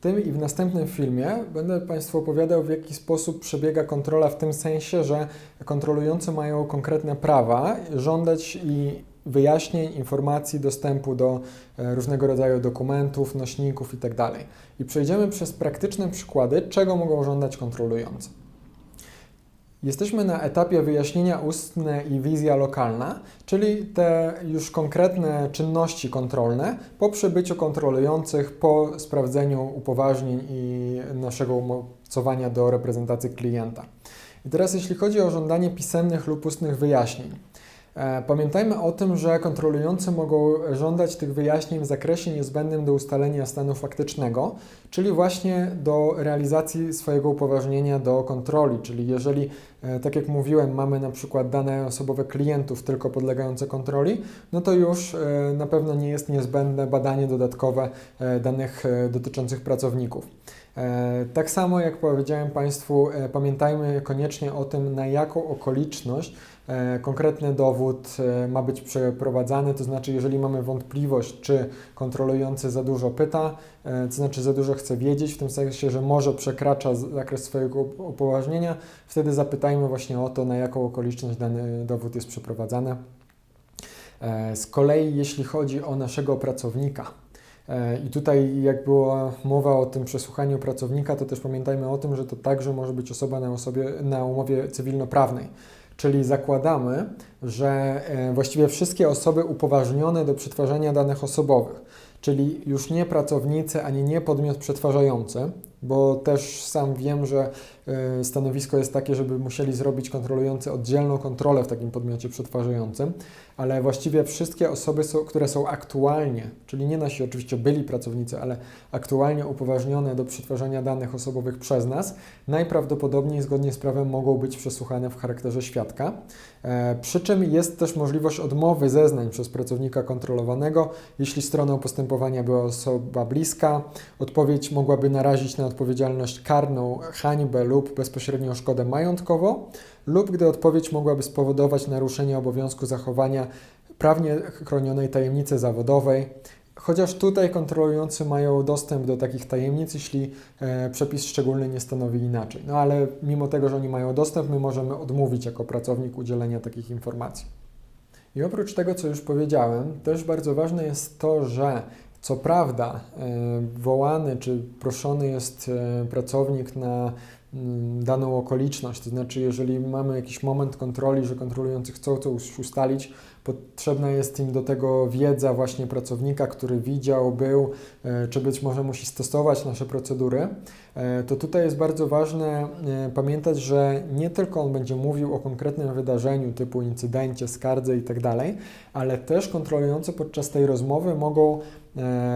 Tym i w następnym filmie będę Państwu opowiadał, w jaki sposób przebiega kontrola, w tym sensie, że kontrolujący mają konkretne prawa żądać i wyjaśnień, informacji, dostępu do e, różnego rodzaju dokumentów, nośników itd. I przejdziemy przez praktyczne przykłady, czego mogą żądać kontrolujący. Jesteśmy na etapie wyjaśnienia ustne i wizja lokalna, czyli te już konkretne czynności kontrolne po przybyciu kontrolujących, po sprawdzeniu upoważnień i naszego umocowania do reprezentacji klienta. I teraz jeśli chodzi o żądanie pisemnych lub ustnych wyjaśnień. E, Pamiętajmy o tym, że kontrolujący mogą żądać tych wyjaśnień w zakresie niezbędnym do ustalenia stanu faktycznego, czyli właśnie do realizacji swojego upoważnienia do kontroli. Czyli jeżeli, e, tak jak mówiłem, mamy na przykład dane osobowe klientów tylko podlegające kontroli, no to już e, na pewno nie jest niezbędne badanie dodatkowe danych dotyczących pracowników. Tak samo jak powiedziałem Państwu, pamiętajmy koniecznie o tym, na jaką okoliczność konkretny dowód e, ma być przeprowadzany, to znaczy jeżeli mamy wątpliwość, czy kontrolujący za dużo pyta, e, to znaczy za dużo chce wiedzieć, w tym sensie, że może przekracza zakres swojego upoważnienia, wtedy zapytajmy właśnie o to, na jaką okoliczność dany dowód jest przeprowadzany. E, Z kolei jeśli chodzi o naszego pracownika, e, i tutaj, jak była mowa o tym przesłuchaniu pracownika, to też pamiętajmy o tym, że to także może być osoba na, osobie, na umowie cywilnoprawnej. Czyli zakładamy, że e, właściwie wszystkie osoby upoważnione do przetwarzania danych osobowych, czyli już nie pracownicy ani nie podmiot przetwarzający, bo też sam wiem, że e, stanowisko jest takie, żeby musieli zrobić kontrolujący oddzielną kontrolę w takim podmiocie przetwarzającym, ale właściwie wszystkie osoby, są, które są aktualnie, czyli nie nasi oczywiście byli pracownicy, ale aktualnie upoważnione do przetwarzania danych osobowych przez nas, najprawdopodobniej zgodnie z prawem mogą być przesłuchane w charakterze świadka. E, Przy czym jest też możliwość odmowy zeznań przez pracownika kontrolowanego, jeśli stroną postępowania była osoba bliska. Odpowiedź mogłaby narazić na odpowiedzialność karną, hańbę lub bezpośrednią szkodę majątkową, lub gdy odpowiedź mogłaby spowodować naruszenie obowiązku zachowania prawnie chronionej tajemnicy zawodowej. Chociaż tutaj kontrolujący mają dostęp do takich tajemnic, jeśli e, przepis szczególny nie stanowi inaczej. No ale mimo tego, że oni mają dostęp, my możemy odmówić jako pracownik udzielenia takich informacji. I oprócz tego, co już powiedziałem, też bardzo ważne jest to, że co prawda e, wołany czy proszony jest e, pracownik na mm, daną okoliczność, to znaczy jeżeli mamy jakiś moment kontroli, że kontrolujący chcą coś ustalić, potrzebna jest im do tego wiedza właśnie pracownika, który widział, był, e, czy być może musi stosować nasze procedury, to tutaj jest bardzo ważne pamiętać, że nie tylko on będzie mówił o konkretnym wydarzeniu typu incydencie, skardze itd., ale też kontrolujący podczas tej rozmowy mogą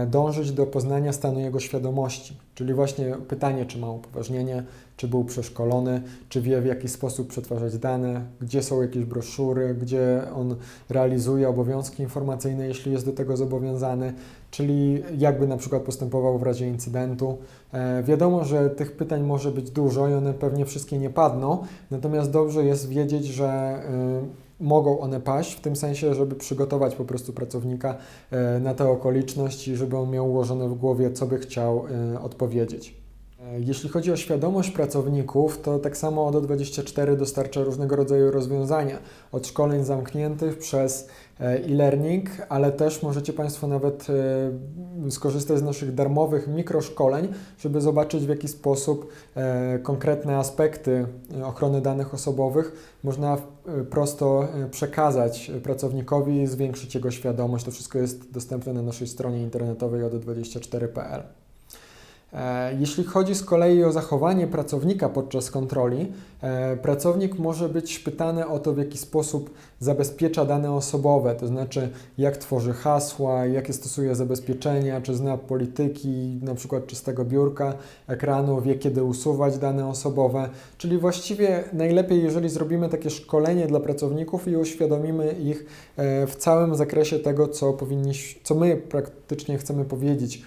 dążyć do poznania stanu jego świadomości, czyli właśnie pytanie, czy ma upoważnienie, czy był przeszkolony, czy wie w jaki sposób przetwarzać dane, gdzie są jakieś broszury, gdzie on realizuje obowiązki informacyjne, jeśli jest do tego zobowiązany, czyli jakby na przykład postępował w razie incydentu. E, wiadomo, że tych pytań może być dużo i one pewnie wszystkie nie padną, natomiast dobrze jest wiedzieć, że mogą one paść, w tym sensie, żeby przygotować po prostu pracownika e, na tę okoliczność i żeby on miał ułożone w głowie, co by chciał e, odpowiedzieć. E, Jeśli chodzi o świadomość pracowników, to tak samo ODO24 dostarcza różnego rodzaju rozwiązania, od szkoleń zamkniętych przez e, e-learning, ale też możecie Państwo nawet e, skorzystać z naszych darmowych mikroszkoleń, żeby zobaczyć w jaki sposób konkretne aspekty ochrony danych osobowych można prosto przekazać pracownikowi zwiększyć jego świadomość. To wszystko jest dostępne na naszej stronie internetowej od24.pl. E, Jeśli chodzi z kolei o zachowanie pracownika podczas kontroli, e, pracownik może być pytany o to, w jaki sposób zabezpiecza dane osobowe, to znaczy jak tworzy hasła, jakie stosuje zabezpieczenia, czy zna polityki, na przykład czystego biurka, ekranu, wie kiedy usuwać dane osobowe, czyli właściwie najlepiej, jeżeli zrobimy takie szkolenie dla pracowników i uświadomimy ich e, w całym zakresie tego, co powinniśmy, co my praktycznie chcemy powiedzieć e,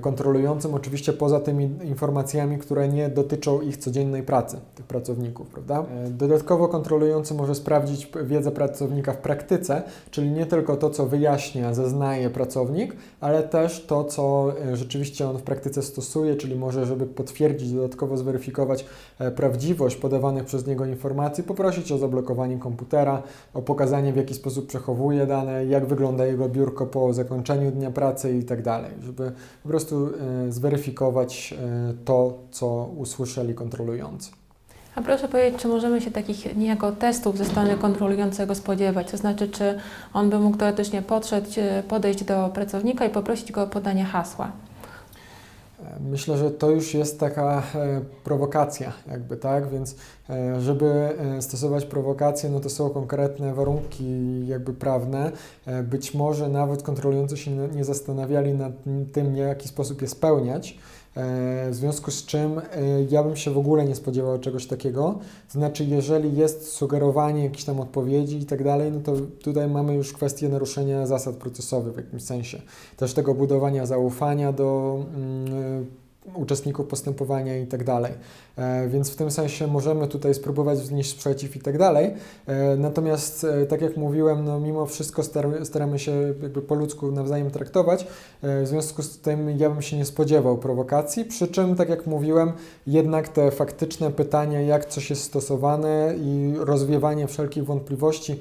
kontrolującym, oczywiście po poza tymi informacjami, które nie dotyczą ich codziennej pracy, tych pracowników, prawda? E, dodatkowo kontrolujący może sprawdzić wiedzę pracownika w praktyce, czyli nie tylko to, co wyjaśnia, zeznaje pracownik, ale też to, co e, rzeczywiście on w praktyce stosuje, czyli może, żeby potwierdzić, dodatkowo zweryfikować prawdziwość podawanych przez niego informacji, poprosić o zablokowanie komputera, o pokazanie, w jaki sposób przechowuje dane, jak wygląda jego biurko po zakończeniu dnia pracy i tak dalej, żeby po prostu e, zweryfikować e, to, co usłyszeli kontrolujący. A proszę powiedzieć, czy możemy się takich niejako testów ze strony kontrolującego spodziewać? To znaczy, czy on by mógł teoretycznie podszedł, podejść do pracownika i poprosić go o podanie hasła? Myślę, że to już jest taka e, prowokacja, jakby tak, więc e, żeby e, stosować prowokację, no to są konkretne warunki jakby prawne. Być może nawet kontrolujący się nie zastanawiali nad tym, w jaki sposób je spełniać. W związku z czym ja bym się w ogóle nie spodziewał czegoś takiego. Znaczy, jeżeli jest sugerowanie jakichś tam odpowiedzi i tak dalej, no to tutaj mamy już kwestię naruszenia zasad procesowych w jakimś sensie. Też tego budowania zaufania do. Mm, uczestników postępowania i tak dalej. E, więc w tym sensie możemy tutaj spróbować wznieść sprzeciw i tak dalej. E, natomiast, e, tak jak mówiłem, no mimo wszystko staramy się jakby po ludzku nawzajem traktować. W związku z tym ja bym się nie spodziewał prowokacji, przy czym, tak jak mówiłem, jednak te faktyczne pytania, jak coś jest stosowane i rozwiewanie wszelkich wątpliwości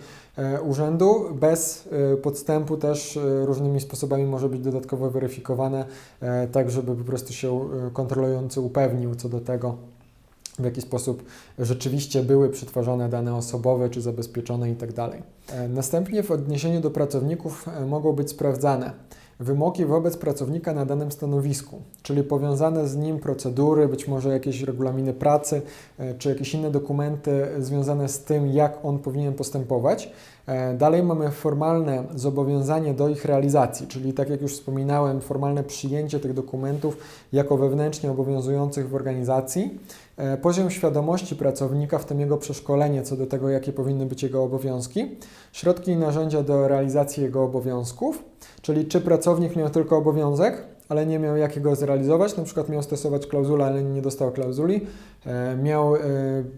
urzędu bez podstępu też różnymi sposobami może być dodatkowo weryfikowane, tak żeby po prostu się kontrolujący upewnił co do tego, w jaki sposób rzeczywiście były przetwarzane dane osobowe czy zabezpieczone itd. Tak e, następnie w odniesieniu do pracowników e, mogą być sprawdzane wymogi wobec pracownika na danym stanowisku, czyli powiązane z nim procedury, być może jakieś regulaminy pracy, e, czy jakieś inne dokumenty związane z tym, jak on powinien postępować. Dalej mamy formalne zobowiązanie do ich realizacji, czyli tak jak już wspominałem, formalne przyjęcie tych dokumentów jako wewnętrznie obowiązujących w organizacji. E, poziom świadomości pracownika, w tym jego przeszkolenie co do tego, jakie powinny być jego obowiązki, środki i narzędzia do realizacji jego obowiązków, czyli czy pracownik miał tylko obowiązek, ale nie miał jak go zrealizować, na przykład miał stosować klauzulę, ale nie dostał klauzuli, e, miał e,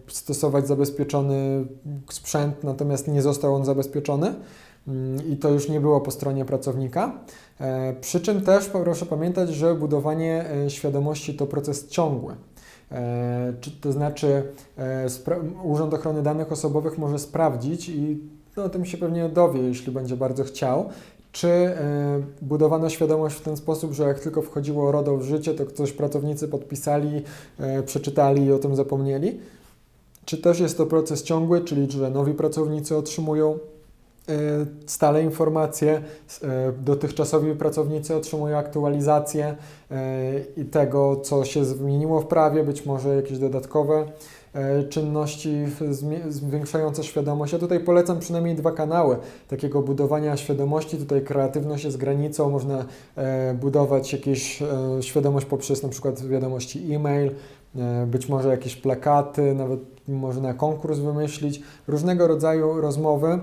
stosować zabezpieczony sprzęt, natomiast nie został on zabezpieczony mm, i to już nie było po stronie pracownika. Przy czym też proszę pamiętać, że budowanie świadomości to proces ciągły. E, to znaczy e, Urząd Ochrony Danych Osobowych może sprawdzić i no, o tym się pewnie dowie, jeśli będzie bardzo chciał, czy e, budowano świadomość w ten sposób, że jak tylko wchodziło RODO w życie, to ktoś pracownicy podpisali, przeczytali i o tym zapomnieli? Czy też jest to proces ciągły, czyli że nowi pracownicy otrzymują Y, stale informacje, y, dotychczasowi pracownicy otrzymują aktualizacje y, i tego, co się zmieniło w prawie, być może jakieś dodatkowe czynności zwiększające świadomość. Ja tutaj polecam przynajmniej dwa kanały takiego budowania świadomości. Tutaj kreatywność jest granicą, można budować jakieś świadomość poprzez na przykład wiadomości e-mail, być może jakieś plakaty, nawet można konkurs wymyślić, różnego rodzaju rozmowy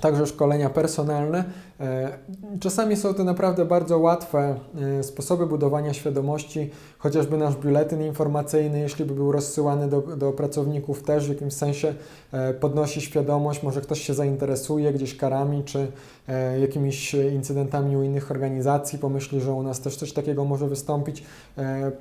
Także szkolenia personalne. E, czasami są to naprawdę bardzo łatwe e, sposoby budowania świadomości, chociażby nasz biuletyn informacyjny, jeśli by był rozsyłany do, do pracowników, też w jakimś sensie e, podnosi świadomość, może ktoś się zainteresuje gdzieś karami czy jakimiś incydentami u innych organizacji, pomyśli, że u nas też coś takiego może wystąpić.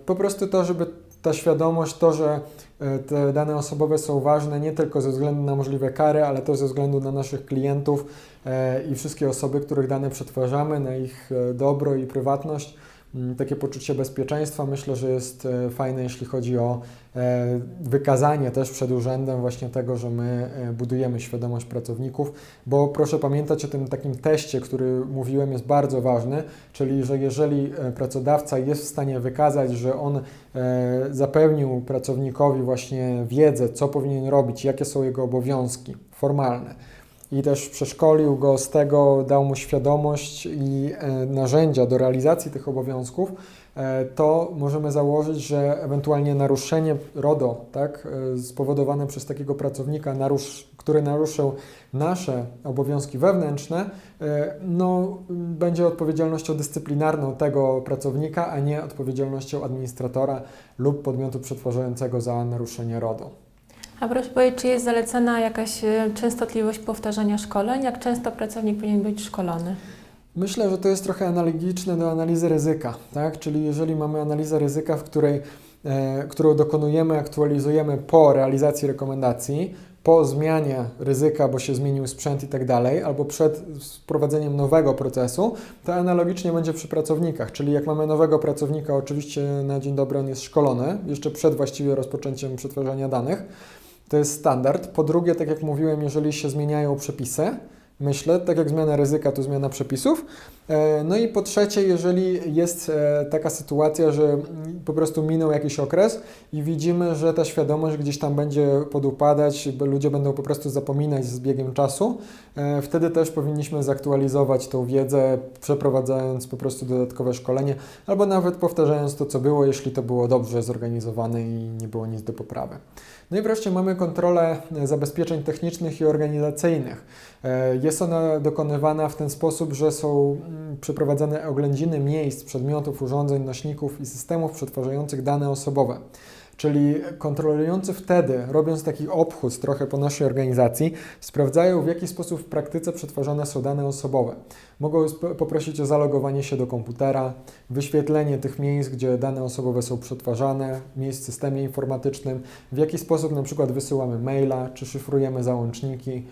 Po prostu to, żeby ta świadomość, to, że e, te dane osobowe są ważne nie tylko ze względu na możliwe kary, ale też ze względu na naszych klientów e, i wszystkie osoby, których dane przetwarzamy, na ich e, dobro i prywatność. Mm, takie poczucie bezpieczeństwa myślę, że jest e, fajne, jeśli chodzi o e, wykazanie też przed urzędem właśnie tego, że my e, budujemy świadomość pracowników, bo proszę pamiętać o tym takim teście, który mówiłem, jest bardzo ważny, czyli że jeżeli pracodawca jest w stanie wykazać, że on zapewnił pracownikowi właśnie wiedzę, co powinien robić, jakie są jego obowiązki formalne, i też przeszkolił go z tego, dał mu świadomość i e, narzędzia do realizacji tych obowiązków, e, to możemy założyć, że ewentualnie naruszenie RODO, tak, e, spowodowane przez takiego pracownika, narusz, który naruszył nasze obowiązki wewnętrzne, no, będzie odpowiedzialnością dyscyplinarną tego pracownika, a nie odpowiedzialnością administratora lub podmiotu przetwarzającego za naruszenie RODO. A proszę powiedzieć, czy jest zalecana jakaś e, częstotliwość powtarzania szkoleń? Jak często pracownik powinien być szkolony? Myślę, że to jest trochę analogiczne do analizy ryzyka, tak? Czyli jeżeli mamy analizę ryzyka, w której, e, którą dokonujemy, aktualizujemy po realizacji rekomendacji, po zmianie ryzyka, bo się zmienił sprzęt i tak dalej, albo przed wprowadzeniem nowego procesu, to analogicznie będzie przy pracownikach. Czyli jak mamy nowego pracownika, oczywiście na dzień dobry on jest szkolony, jeszcze przed właściwie rozpoczęciem przetwarzania danych. To jest standard. Po drugie, tak jak mówiłem, jeżeli się zmieniają przepisy, myślę, tak jak zmiana ryzyka, to zmiana przepisów. E, No i po trzecie, jeżeli jest e, taka sytuacja, że po prostu minął jakiś okres i widzimy, że ta świadomość gdzieś tam będzie podupadać, ludzie będą po prostu zapominać z biegiem czasu, e, wtedy też powinniśmy zaktualizować tą wiedzę, przeprowadzając po prostu dodatkowe szkolenie, albo nawet powtarzając to, co było, jeśli to było dobrze zorganizowane i nie było nic do poprawy. No i wreszcie mamy kontrolę zabezpieczeń technicznych i organizacyjnych. Jest ona dokonywana w ten sposób, że są mm, przeprowadzane oględziny miejsc, przedmiotów, urządzeń, nośników i systemów przetwarzających dane osobowe. Czyli kontrolujący wtedy, robiąc taki obchód trochę po naszej organizacji, sprawdzają w jaki sposób w praktyce przetwarzane są dane osobowe. Mogą poprosić o zalogowanie się do komputera, wyświetlenie tych miejsc, gdzie dane osobowe są przetwarzane, miejsc w systemie informatycznym, w jaki sposób na przykład wysyłamy maila, czy szyfrujemy załączniki.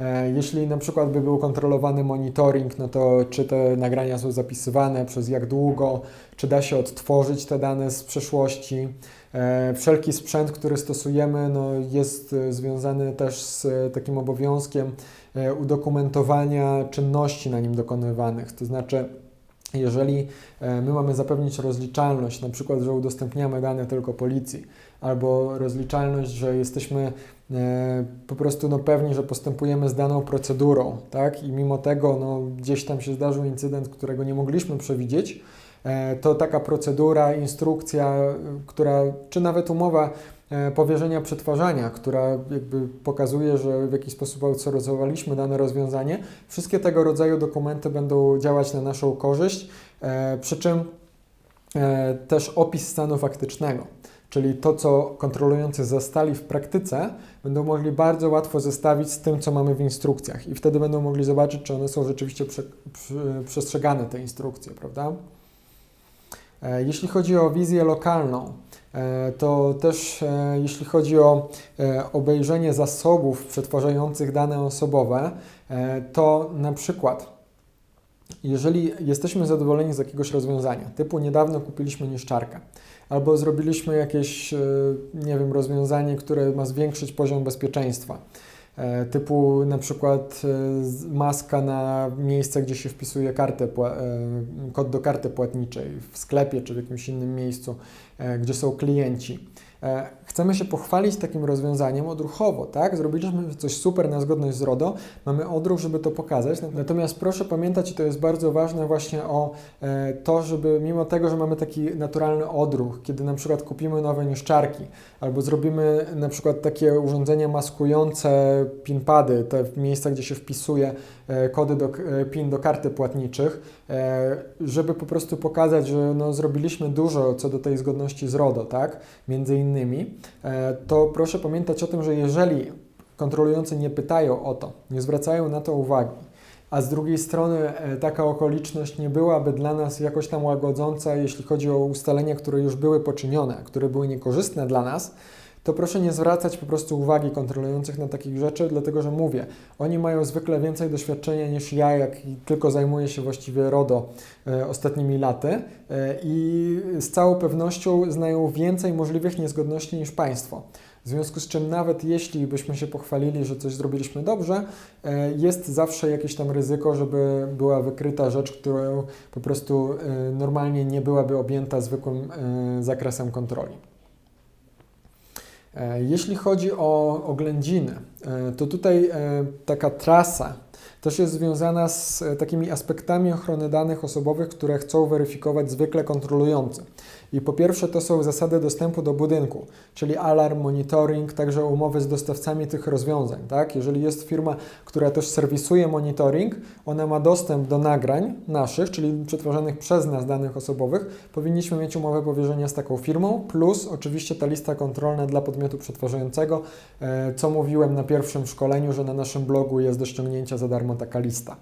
E, Jeśli na przykład by był kontrolowany monitoring, no to czy te nagrania są zapisywane, przez jak długo, czy da się odtworzyć te dane z przeszłości. E, Wszelki sprzęt, który stosujemy, no jest e, związany też z takim obowiązkiem udokumentowania czynności na nim dokonywanych. To znaczy, jeżeli my mamy zapewnić rozliczalność, na przykład, że udostępniamy dane tylko policji, albo rozliczalność, że jesteśmy e, po prostu no, pewni, że postępujemy z daną procedurą, tak? I mimo tego no, gdzieś tam się zdarzył incydent, którego nie mogliśmy przewidzieć, e, to taka procedura, instrukcja, e, która, czy nawet umowa powierzenia przetwarzania, która jakby pokazuje, że w jakiś sposób outsourcowaliśmy dane rozwiązanie, wszystkie tego rodzaju dokumenty będą działać na naszą korzyść, przy czym też opis stanu faktycznego, czyli to, co kontrolujący zastali w praktyce, będą mogli bardzo łatwo zestawić z tym, co mamy w instrukcjach i wtedy będą mogli zobaczyć, czy one są rzeczywiście prze, przy, przestrzegane, te instrukcje, prawda? E, Jeśli chodzi o wizję lokalną, e, to też e, jeśli chodzi o obejrzenie zasobów przetwarzających dane osobowe, to na przykład jeżeli jesteśmy zadowoleni z jakiegoś rozwiązania, typu niedawno kupiliśmy niszczarkę, albo zrobiliśmy jakieś, e, nie wiem, rozwiązanie, które ma zwiększyć poziom bezpieczeństwa, e, typu na przykład e, maska na miejsce, gdzie się wpisuje kartę, kod do karty płatniczej, w sklepie czy w jakimś innym miejscu, gdzie są klienci. E, Chcemy się pochwalić takim rozwiązaniem odruchowo, tak? Zrobiliśmy coś super na zgodność z RODO, mamy odruch, żeby to pokazać. Natomiast proszę pamiętać, i to jest bardzo ważne właśnie o e, to, żeby mimo tego, że mamy taki naturalny odruch, kiedy na przykład kupimy nowe niszczarki, albo zrobimy na przykład takie urządzenia maskujące pinpady, te miejsca, gdzie się wpisuje e, kody do, PIN do karty płatniczych, żeby po prostu pokazać, że no, zrobiliśmy dużo co do tej zgodności z RODO, tak? Między innymi, e, to proszę pamiętać o tym, że jeżeli kontrolujący nie pytają o to, nie zwracają na to uwagi, a z drugiej strony e, taka okoliczność nie byłaby dla nas jakoś tam łagodząca, jeśli chodzi o ustalenia, które już były poczynione, które były niekorzystne dla nas, to proszę nie zwracać po prostu uwagi kontrolujących na takich rzeczy, dlatego że mówię, oni mają zwykle więcej doświadczenia niż ja, jak tylko zajmuję się właściwie RODO e, ostatnimi laty e, i z całą pewnością znają więcej możliwych niezgodności niż Państwo. W związku z czym nawet jeśli byśmy się pochwalili, że coś zrobiliśmy dobrze, e, jest zawsze jakieś tam ryzyko, żeby była wykryta rzecz, którą po prostu e, normalnie nie byłaby objęta zwykłym e, zakresem kontroli. E, Jeśli chodzi o oględziny, e, to tutaj e, taka trasa też jest związana z takimi aspektami ochrony danych osobowych, które chcą weryfikować zwykle kontrolujący. I po pierwsze to są zasady dostępu do budynku, czyli alarm, monitoring, także umowy z dostawcami tych rozwiązań. Tak? Jeżeli jest firma, która też serwisuje monitoring, ona ma dostęp do nagrań naszych, czyli przetwarzanych przez nas danych osobowych, powinniśmy mieć umowę powierzenia z taką firmą, plus oczywiście ta lista kontrolna dla podmiotu przetwarzającego, e, co mówiłem na pierwszym szkoleniu, że na naszym blogu jest do ściągnięcia za darmo taka lista.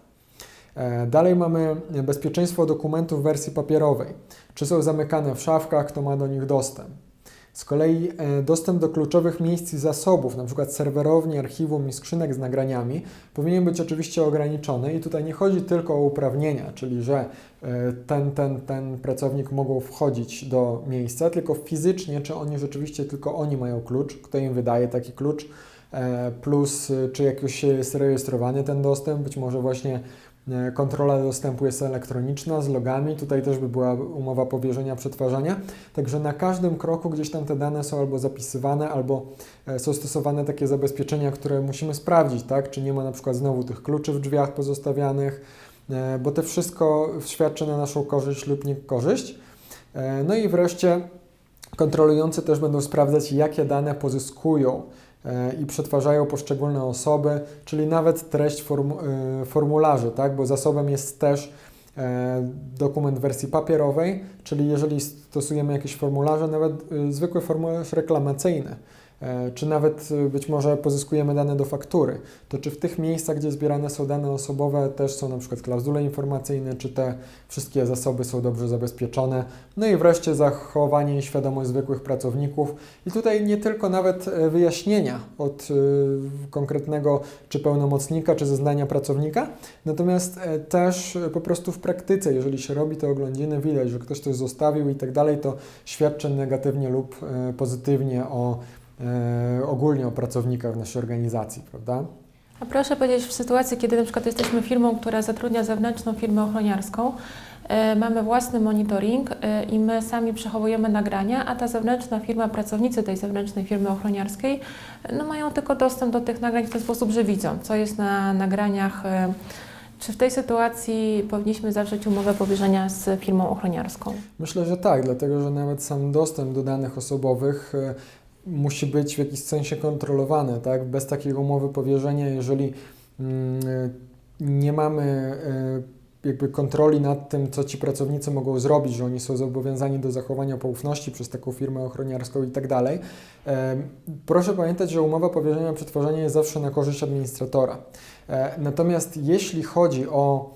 E, Dalej mamy bezpieczeństwo dokumentów w wersji papierowej. Czy są zamykane w szafkach, kto ma do nich dostęp. Z kolei e, dostęp do kluczowych miejsc i zasobów, np. serwerowni, archiwum i skrzynek z nagraniami, powinien być oczywiście ograniczony i tutaj nie chodzi tylko o uprawnienia, czyli że e, ten, ten, ten pracownik mogą wchodzić do miejsca, tylko fizycznie, czy oni rzeczywiście tylko oni mają klucz, kto im wydaje taki klucz, plus czy jakoś jest rejestrowany ten dostęp, być może właśnie Kontrola dostępu jest elektroniczna z logami. Tutaj też by była umowa powierzenia przetwarzania. Także na każdym kroku gdzieś tam te dane są albo zapisywane, albo e, są stosowane takie zabezpieczenia, które musimy sprawdzić, tak? Czy nie ma na przykład znowu tych kluczy w drzwiach pozostawianych, e, bo to wszystko świadczy na naszą korzyść lub niekorzyść. E, No i wreszcie kontrolujący też będą sprawdzać, jakie dane pozyskują e, i przetwarzają poszczególne osoby, czyli nawet treść formu, e, formularzy, tak? bo zasobem jest też e, dokument wersji papierowej, czyli jeżeli stosujemy jakieś formularze, nawet e, zwykły formularz reklamacyjny, czy nawet e, być może pozyskujemy dane do faktury, to czy w tych miejscach, gdzie zbierane są dane osobowe, też są na przykład klauzule informacyjne, czy te wszystkie zasoby są dobrze zabezpieczone. No i wreszcie zachowanie i świadomość zwykłych pracowników. I tutaj nie tylko nawet e, wyjaśnienia od e, konkretnego czy pełnomocnika, czy zeznania pracownika, natomiast e, też e, po prostu w praktyce, jeżeli się robi te oględziny, widać, że ktoś coś zostawił i tak dalej, to świadczy negatywnie lub e, pozytywnie o e, ogólnie o pracownikach w naszej organizacji, prawda? A proszę powiedzieć, w sytuacji, kiedy na przykład jesteśmy firmą, która zatrudnia zewnętrzną firmę ochroniarską, e, mamy własny monitoring e, i my sami przechowujemy nagrania, a ta zewnętrzna firma, pracownicy tej zewnętrznej firmy ochroniarskiej, e, no mają tylko dostęp do tych nagrań w ten sposób, że widzą, co jest na nagraniach. e, Czy w tej sytuacji powinniśmy zawrzeć umowę powierzenia z firmą ochroniarską? Myślę, że tak, dlatego że nawet sam dostęp do danych osobowych e, musi być w jakiś sensie kontrolowany, tak? Bez takiej umowy powierzenia, jeżeli mm, nie mamy e, jakby kontroli nad tym, co ci pracownicy mogą zrobić, że oni są zobowiązani do zachowania poufności przez taką firmę ochroniarską i tak dalej. E, Proszę pamiętać, że umowa powierzenia przetwarzania jest zawsze na korzyść administratora. E, Natomiast jeśli chodzi o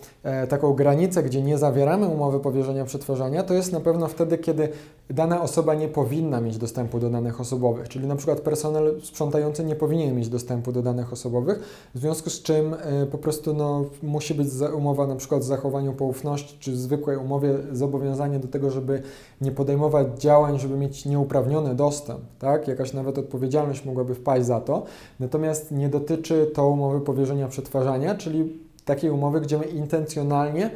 taką granicę, gdzie nie zawieramy umowy powierzenia przetwarzania, to jest na pewno wtedy, kiedy dana osoba nie powinna mieć dostępu do danych osobowych, czyli na przykład personel sprzątający nie powinien mieć dostępu do danych osobowych, w związku z czym e, po prostu no, musi być umowa na przykład o zachowaniu poufności, czy zwykłej umowie zobowiązanie do tego, żeby nie podejmować działań, żeby mieć nieuprawniony dostęp, tak? Jakaś nawet odpowiedzialność mogłaby wpaść za to, natomiast nie dotyczy to umowy powierzenia przetwarzania, czyli takiej umowy, gdzie my intencjonalnie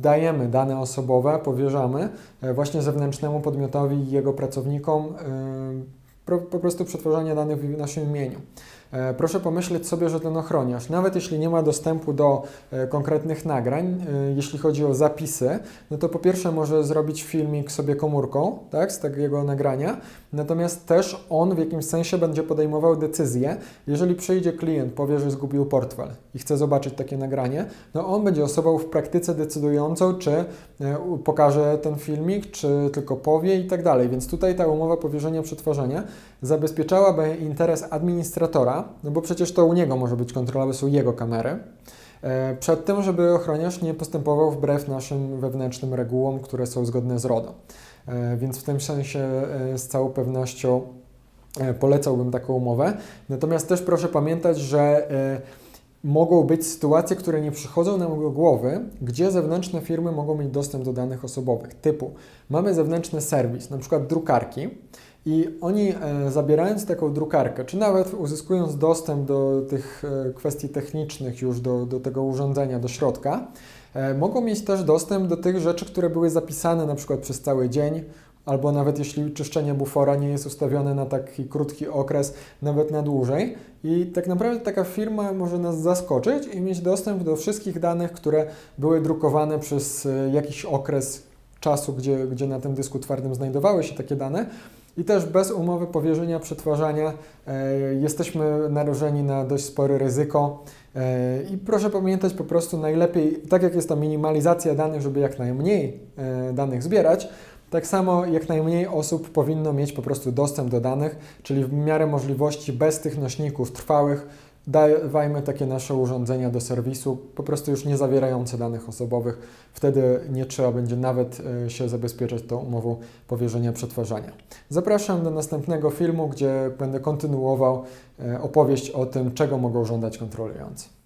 dajemy dane osobowe, powierzamy e, właśnie zewnętrznemu podmiotowi i jego pracownikom po prostu przetwarzanie danych w naszym imieniu. E, Proszę pomyśleć sobie, że ten ochroniarz, nawet jeśli nie ma dostępu do e, konkretnych nagrań, e, jeśli chodzi o zapisy, no to po pierwsze może zrobić filmik sobie komórką, tak, z takiego nagrania, natomiast też on w jakimś sensie będzie podejmował decyzję, jeżeli przyjdzie klient, powie, że zgubił portfel i chce zobaczyć takie nagranie, no on będzie osobą w praktyce decydującą, czy pokaże ten filmik, czy tylko powie i tak dalej. Więc tutaj ta umowa powierzenia przetwarzania zabezpieczałaby interes administratora, no bo przecież to u niego może być kontrola, bo są jego kamery, e, przed tym, żeby ochroniarz nie postępował wbrew naszym wewnętrznym regułom, które są zgodne z RODO. E, Więc w tym sensie e, z całą pewnością polecałbym taką umowę. Natomiast też proszę pamiętać, że mogą być sytuacje, które nie przychodzą nam do głowy, gdzie zewnętrzne firmy mogą mieć dostęp do danych osobowych. Typu, mamy zewnętrzny serwis, na przykład drukarki, i oni e, zabierając taką drukarkę, czy nawet uzyskując dostęp do tych e, kwestii technicznych już do, do tego urządzenia, do środka, E, Mogą mieć też dostęp do tych rzeczy, które były zapisane na przykład przez cały dzień, albo nawet jeśli czyszczenie bufora nie jest ustawione na taki krótki okres, nawet na dłużej. I tak naprawdę taka firma może nas zaskoczyć i mieć dostęp do wszystkich danych, które były drukowane przez jakiś okres czasu, gdzie, gdzie na tym dysku twardym znajdowały się takie dane. I też bez umowy powierzenia przetwarzania e, jesteśmy narażeni na dość spore ryzyko. E, I proszę pamiętać po prostu najlepiej, tak jak jest to minimalizacja danych, żeby jak najmniej e, danych zbierać, tak samo jak najmniej osób powinno mieć po prostu dostęp do danych, czyli w miarę możliwości bez tych nośników trwałych dawajmy takie nasze urządzenia do serwisu, po prostu już nie zawierające danych osobowych. Wtedy nie trzeba będzie nawet e, się zabezpieczać tą umową powierzenia przetwarzania. Zapraszam do następnego filmu, gdzie będę kontynuował e, opowieść o tym, czego mogą żądać kontrolujący.